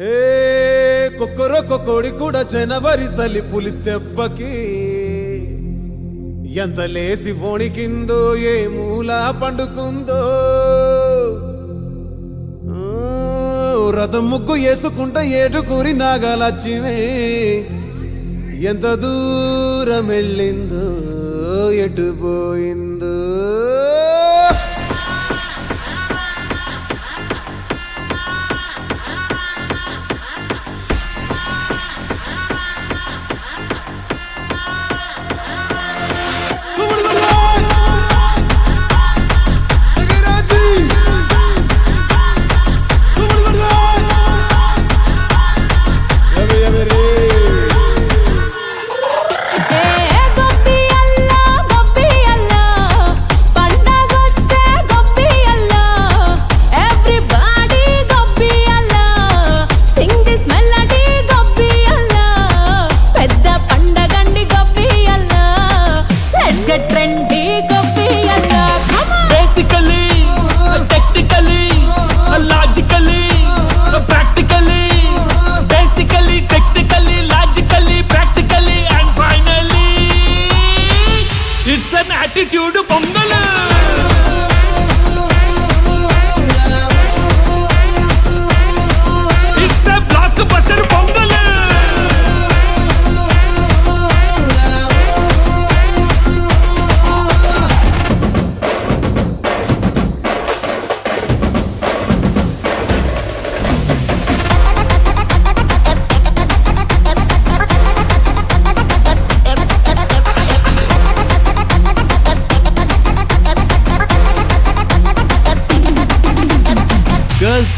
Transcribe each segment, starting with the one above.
హే కొక్కరొక్క కోడి కూడా జనవరి సలి పులి తెబ్బకి ఎంత లేసి వణికిందో ఏ మూలా పండుకుందో. ఆ, రథం ముగ్గు వేసుకుంట ఏడుకూరి నాగలక్ష్మి. ఎంత దూరం వెళ్ళిందో ఎటు పోయిందో. It's an attitude Pongal It's a blockbuster Pongal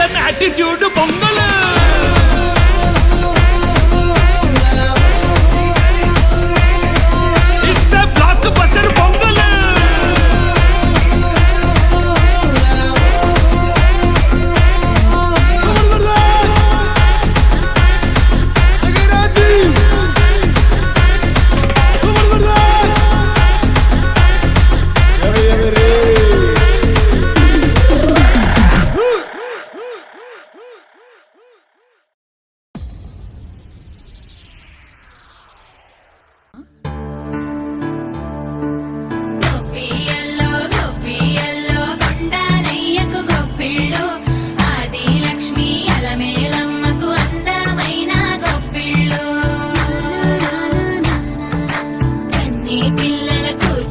action attitude Pongal.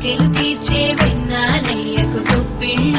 కోరికలు తీర్చే విన్నాలయ్యకు గొప్పిళ్ళు